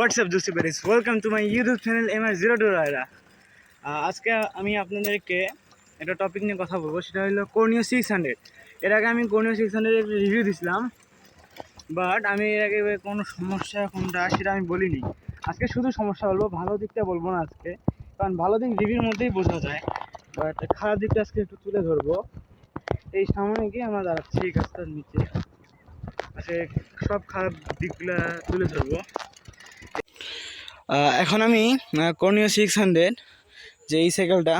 WhatsApp juicy Paris welcome to my YouTube channel M R zero two রায়রা আজকে আমি আপনাদেরকে একটা টপিক নিয়ে কথা বলব, সেটা হলো কর্নিও সিক্স হান্ড্রেড এর আগে আমি কর্নিও সিক্স হান্ড্রেডের রিভিউ দিছিলাম বাট আমি এর আগে কোনো সমস্যা কোনটা সেটা আমি বলিনি। আজকে শুধু সমস্যা বলব, ভালো দিকটা বলব না আজকে, কারণ ভালো দিক রিভিউর মধ্যেই বোঝা যায় বাট খারাপ দিকটা আজকে একটু তুলে ধরবো। এই সামনে গিয়ে আমরা দাঁড়াচ্ছি এই গাছটার নিচে। আজকে সব খারাপ দিকগুলো তুলে ধরবো। এখন আমি কর্নিও সিক্স হান্ড্রেড যে এই সাইকেলটা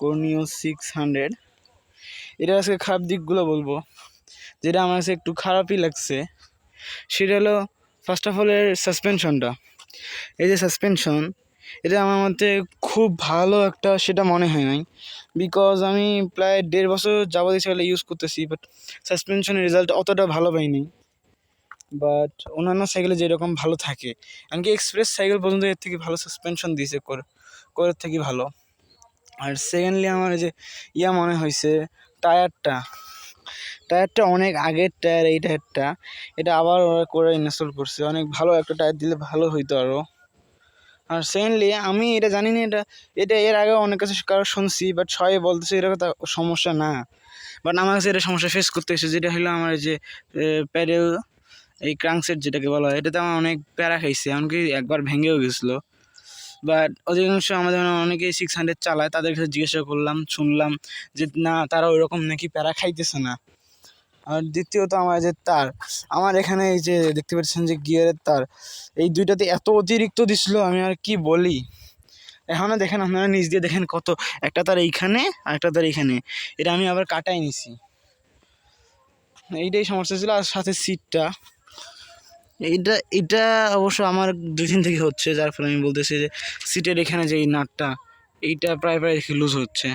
কর্নিও সিক্স হান্ড্রেড এটা আজকে খারাপ দিকগুলো বলব। যেটা আমার কাছে একটু খারাপই লাগছে, সেটা হলো ফার্স্ট অফ অল এর সাসপেনশনটা এই যে সাসপেনশন এটা আমার মধ্যে খুব ভালো একটা, সেটা মনে হয় নাই। বিকজ আমি প্রায় দেড় বছর যাবতীয় সাইকেল ইউজ করতেছি বাট সাসপেনশনের রেজাল্ট অতটা ভালো পাইনি। বাট অন্যান্য সাইকেলে যেরকম ভালো থাকে এমনকি এক্সপ্রেস সাইকেল পর্যন্ত এর থেকে ভালো সাসপেনশন দিয়েছে করে করে থেকে ভালো। আর সেকেন্ডলি আমার যে ইয়া মনে হয়েছে টায়ারটা। টায়ারটা অনেক আগের টায়ার এই টায়ারটা, এটা আবার ওরা করে ইনস্টল করছে। অনেক ভালো একটা টায়ার দিলে ভালো হইতো আরও আর সেকেন্ডলি আমি এটা জানি না এটা এটা এর আগে অনেক কাছে কারও শুনছি বাট সবাই বলতেছে এটা কথা সমস্যা না। বাট আমার কাছে এটা সমস্যা ফেস করতে হয়েছে যেটা হলো আমার যে প্যাডেল এই ক্রাংসেট যেটাকে বলা হয়, এটাতে আমার অনেক প্যারা খাইছে, এমনকি একবার ভেঙেও গেছিল। বাট অধিকাংশ আমাদের অনেকেই সিক্স হান্ড্রেড চালায়, তাদের কাছে জিজ্ঞাসা করলাম, শুনলাম যে, না, তারা ওইরকম নাকি প্যারা খাইতেছে না? আর দ্বিতীয়ত আমার যে তার, আমার এখানে এই যে দেখতে পাচ্ছেন যে গিয়ারের তার, এই দুইটাতে এত অতিরিক্ত দিছিল, আমি আর কি বলি? এখনও দেখেন, আপনারা নিজ দিয়ে দেখেন কত, একটা তার এইখানে, আর একটা তার এইখানে এটা আমি আবার কাটাই নিছি। এইটাই সমস্যা ছিল, আর সাথে সিটটা এইটা এটা অবশ্য আমার দুই দিন থেকে হচ্ছে, যার ফলে আমি বলতেছি যে সিটের এখানে যে এই নাটটা, এইটা প্রায় প্রায় লুজ হচ্ছে।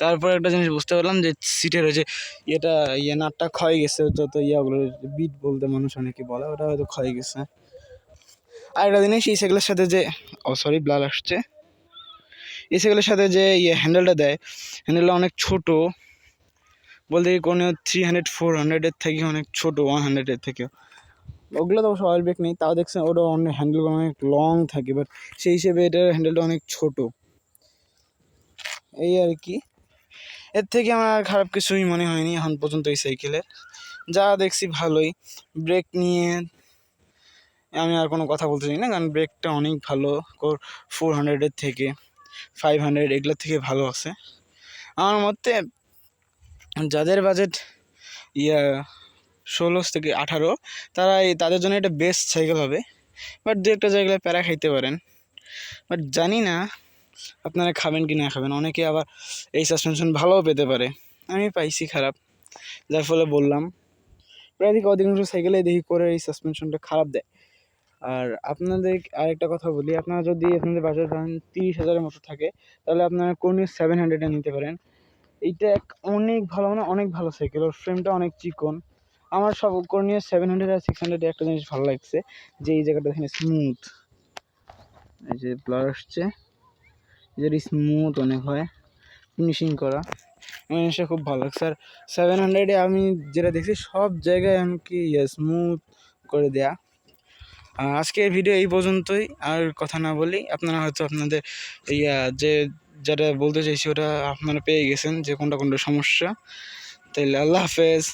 তারপর একটা জিনিস বুঝতে পারলাম যে সিটের ওই যে ইয়েটা ইয়ে নাটটা ক্ষয় গেছে যত ইয়াগুলো বিট বলতে মানুষ অনেকে বলে, ওটা হয়তো ক্ষয় গেছে। আর একটা জিনিস, এই সাইকেলের সাথে যে, ও সরি ব্লার আসছে। এই সাইকেলের সাথে যে ইয়ে হ্যান্ডেলটা দেয় হ্যান্ডেলটা অনেক ছোট। বলতে কোনো থ্রি হান্ড্রেড ফোর হান্ড্রেডের থেকে অনেক ছোট ওয়ান হান্ড্রেডের থেকে ওগুলো তো অবশ্য অয়েল ব্রেক নেই, তাও দেখছেন ওটা অনেক হ্যান্ডেলগুলো অনেক লং থাকে বাট সেই হিসেবে এটার হ্যান্ডেলটা অনেক ছোট। এই আর কি। এর থেকে আমার খারাপ কিছুই মনে হয়নি এখন পর্যন্ত এই সাইকেলের যা দেখছি ভালোই। ব্রেক নিয়ে আমি আর কোনো কথা বলতে চাই না, কারণ ব্রেকটা অনেক ভালো। ফোর হান্ড্রেডের থেকে ফাইভ হান্ড্রেড এগুলোর থেকে ভালো আছে। আমার মতে যাদের বাজেট ইয়া ষোলো থেকে আঠারো, তারা এই তাদের জন্য এটা বেস্ট সাইকেল হবে। বাট দু একটা জায়গায় প্যারা খাইতে পারেন। বাট জানি না আপনারা খাবেন কি না খাবেন। অনেকে আবার এই সাসপেনশন ভালোও পেতে পারে। আমি পাইছি খারাপ। যার ফলে বললাম, প্রায় দিকে অধিকাংশ সাইকেলে দেখি করে এই সাসপেনশনটা খারাপ দেয়। আর আপনাদের আরেকটা কথা বলি, আপনারা যদি আপনাদের বাজার ধরেন তিরিশ হাজারের মতো থাকে, তাহলে আপনারা কোন সেভেন হান্ড্রেডে নিতে পারেন। এইটা এক অনেক ভালো মানে অনেক ভালো সাইকেল ওর ফ্রেমটা অনেক চিকন। আমার সব করণীয় সেভেন হান্ড্রেড আর সিক্স হান্ড্রেডে একটা জিনিস ভালো লাগছে, যে এই জায়গাটা এখানে স্মুথ এই যে ব্লার আসছে। যেটা স্মুথ অনেক হয়। ফিনিশিং করা। আমার খুব ভালো লাগছে। আর সেভেন হান্ড্রেডে আমি যেটা দেখছি, সব জায়গায় এমনকি স্মুথ করে দেয়া। আজকের ভিডিও এই পর্যন্তই। আর কথা না বলি, আপনারা হয়তো আপনাদের, ইয়া, যে, যেটা বলতে চাইছি, ওটা আপনারা পেয়ে গেছেন, যে কোনটা কোনটা সমস্যা। তাইলে আল্লাহ হাফেজ।